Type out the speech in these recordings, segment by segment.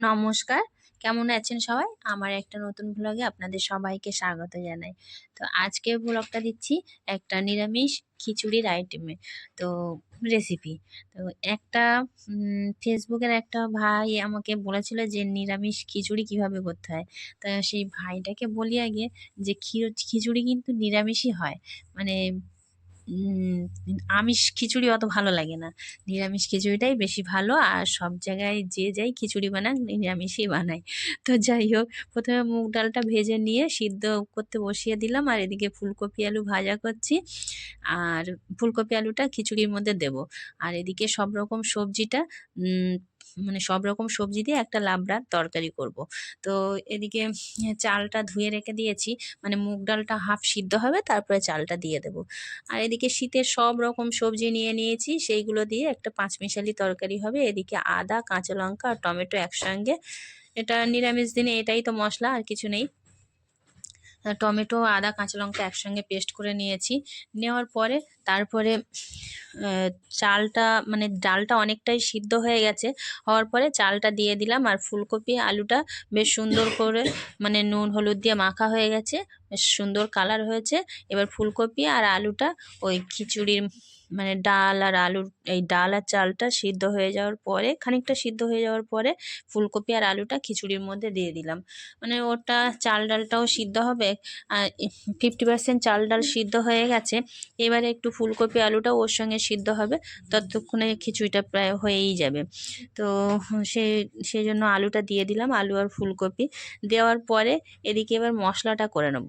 নমস্কার। কেমন আছেন সবাই? আমার একটা নতুন ব্লগে আপনাদের সবাইকে স্বাগত জানাই। তো আজকে ব্লগটা দিচ্ছি একটা নিরামিষ খিচুড়ির আইটেমে তো রেসিপি তো একটা ফেসবুকের একটা ভাই আমাকে বলেছিল যে নিরামিষ খিচুড়ি কীভাবে করতে হয়। তা সেই ভাইটাকে বলি আগে যে খিচুড়ি কিন্তু নিরামিষই হয়। মানে আমিষ খিচুড়ি অত ভালো লাগে না। নিরামিষ খিচুড়িটাই বেশি ভালো আর সব জায়গায় যে যাই খিচুড়ি বানাক, নিরামিষই বানায়। তো যাই হোক, প্রথমে মুগ ডালটা ভেজে নিয়ে সিদ্ধ করতে বসিয়ে দিলাম আর এদিকে ফুলকপি আলু ভাজা করছি। আর ফুলকপি আলুটা খিচুড়ির মধ্যে দেব। আর এদিকে সব রকম সবজিটা মানে সব রকম সবজি দিয়ে একটা লাবড়ার তরকারি করব। তো এদিকে চালটা ধুয়ে রেখে দিয়েছি মানে মুগ ডালটা হাফ সিদ্ধ হবে, তারপরে চালটা দিয়ে দেব। আর এদিকে শীতের সব রকম সবজি নিয়ে নিয়েছি, সেইগুলো দিয়ে একটা পাঁচমিশালি তরকারি হবে। এদিকে আদা, কাঁচা লঙ্কা আর টমেটো একসঙ্গে। এটা নিরামিষ দিনে এটাই তো মশলা, আর কিছু নেই। টমেটো, আদা, কাঁচা লঙ্কা একসঙ্গে পেস্ট করে নিয়েছি। নেওয়ার পরে তারপরে চালটা মানে ডালটা অনেকটাই সিদ্ধ হয়ে গেছে। হওয়ার পরে চালটা দিয়ে দিলাম আর ফুলকপি, আলুটা বেশ সুন্দর করে মানে নুন, হলুদ দিয়ে মাখা হয়ে গেছে। সুন্দর কালার হয়েছে। এবার ফুলকপি আর আলুটা ওই খিচুড়ির মানে ডাল আর আলুর এই ডাল আর চালটা সিদ্ধ হয়ে যাওয়ার পরে, খানিকটা সিদ্ধ হয়ে যাওয়ার পরে ফুলকপি আর আলুটা খিচুড়ির মধ্যে দিয়ে দিলাম। মানে ওটা চাল ডালটাও সিদ্ধ হবে, আর ফিফটি পার্সেন্ট চাল ডাল সিদ্ধ হয়ে গেছে। এবারে একটু ফুলকপি আলুটা ওর সঙ্গে সিদ্ধ হবে, ততক্ষণে খিচুড়িটা প্রায় হয়েই যাবে। তো সে সেই জন্য আলুটা দিয়ে দিলাম, আলু আর ফুলকপি। দেওয়ার পরে এদিকে এবার মশলাটা করে নেব।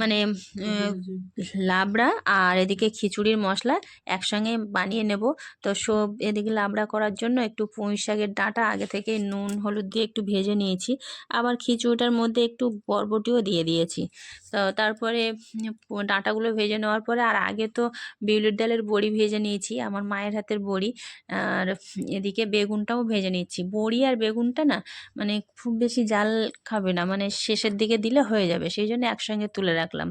মানে লাবড়া আর এদিকে খিচুড়ির মশলা একসঙ্গে বানিয়ে নেব। তো সব এদিকে লাবড়া করার জন্য একটু পুঁই শাকের ডাঁটা আগে থেকে নুন হলুদ দিয়ে একটু ভেজে নিয়েছি। আবার খিচুড়িটার মধ্যে একটু বরবটিও দিয়ে দিয়েছি। তো তারপরে ডাঁটাগুলো ভেজে নেওয়ার পরে আর আগে তো বিউলির ডালের বড়ি ভেজে নিয়েছি আমার মায়ের হাতের বড়ি। আর এদিকে বেগুনটাও ভেজে নিচ্ছি। বড়ি আর বেগুনটা না মানে খুব বেশি জাল খাবে না মানে শেষের দিকে দিলে হয়ে যাবে। সেই জন্য একসঙ্গে তুলে রাখলাম।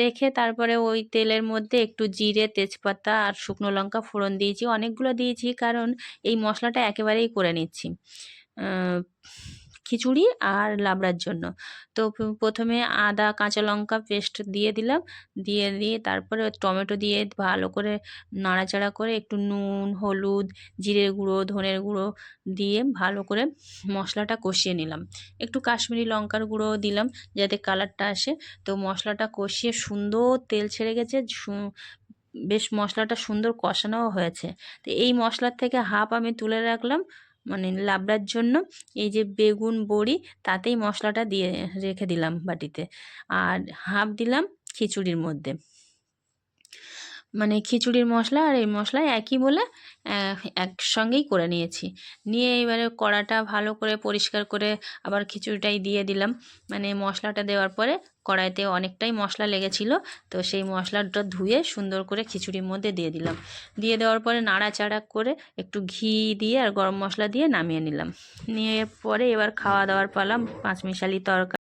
রেখে তারপরে ওই তেলের মধ্যে একটু জিরে, তেজপাতা আর শুকনো লঙ্কা ফোড়ন দিয়েছি। অনেকগুলো দিয়েছি কারণ এই মশলাটা একেবারেই করে নিচ্ছি। খিচুড়ি আর লাবড়ার জন্য। তো প্রথমে আদা, কাঁচা লঙ্কা পেস্ট দিয়ে দিলাম। দিয়ে দিয়ে তারপরে টমেটো দিয়ে ভালো করে নাড়াচাড়া করে একটু নুন, হলুদ, জিরের গুঁড়ো, ধনের গুঁড়ো দিয়ে ভালো করে মশলাটা কষিয়ে নিলাম। একটু কাশ্মীরি লঙ্কার গুঁড়ো দিলাম যাতে কালারটা আসে। তো মশলাটা কষিয়ে সুন্দর তেল ছেড়ে গেছে বেশ মশলাটা সুন্দর কষানোও হয়েছে। তো এই মশলার থেকে হাফ আমি তুলে রাখলাম। মানে লাবড়ার জন্য এই যে বেগুন, বড়ি তাতেই মশলাটা দিয়ে রেখে দিলাম বাটিতে। আর হাফ দিলাম খিচুড়ির মধ্যে। মানে খিচুড়ির মশলা আর এই মশলা একই বলে একসঙ্গেই করে নিয়েছি। নিয়ে এবারে কড়াটা ভালো করে পরিষ্কার করে আবার খিচুড়িটাই দিয়ে দিলাম। মানে মশলাটা দেওয়ার পরে কড়াইতে অনেকটাই মশলা লেগেছিল, তো সেই মশলাটা ধুয়ে সুন্দর করে খিচুড়ির মধ্যে দিয়ে দিলাম। দিয়ে দেওয়ার পরে নাড়াচাড়া করে একটু ঘি দিয়ে আর গরম মশলা দিয়ে নামিয়ে নিলাম। নিয়ে পরে এবার খাওয়া দাওয়ার পালাম পাঁচমিশালি তরকারি